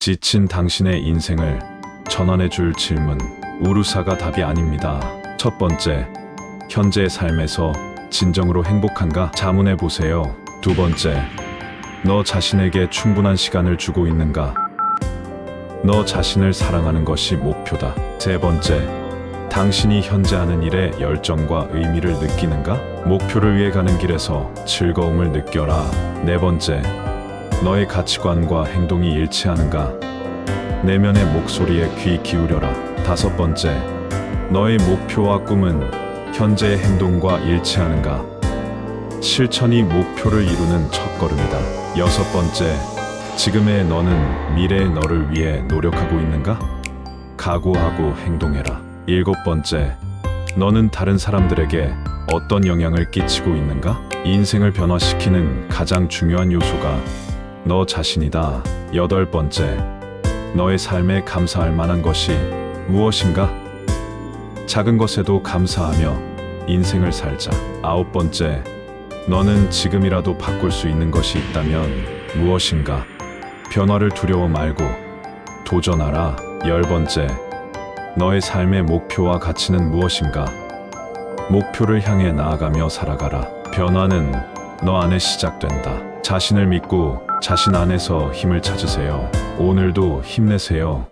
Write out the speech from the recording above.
지친 당신의 인생을 전환해 줄 질문. 우루사가 답이 아닙니다. 첫 번째, 현재의 삶에서 진정으로 행복한가 자문해 보세요. 두 번째, 너 자신에게 충분한 시간을 주고 있는가? 너 자신을 사랑하는 것이 목표다. 세 번째, 당신이 현재 하는 일에 열정과 의미를 느끼는가? 목표를 위해 가는 길에서 즐거움을 느껴라. 네 번째, 너의 가치관과 행동이 일치하는가? 내면의 목소리에 귀 기울여라. 다섯 번째, 너의 목표와 꿈은 현재의 행동과 일치하는가? 실천이 목표를 이루는 첫걸음이다. 여섯 번째, 지금의 너는 미래의 너를 위해 노력하고 있는가? 각오하고 행동해라. 일곱 번째, 너는 다른 사람들에게 어떤 영향을 끼치고 있는가? 인생을 변화시키는 가장 중요한 요소가 너 자신이다. 여덟 번째, 너의 삶에 감사할 만한 것이 무엇인가? 작은 것에도 감사하며 인생을 살자. 아홉 번째, 너는 지금이라도 바꿀 수 있는 것이 있다면 무엇인가? 변화를 두려워 말고 도전하라. 열 번째, 너의 삶의 목표와 가치는 무엇인가? 목표를 향해 나아가며 살아가라. 변화는 너 안에 시작된다. 자신을 믿고 자신 안에서 힘을 찾으세요. 오늘도 힘내세요.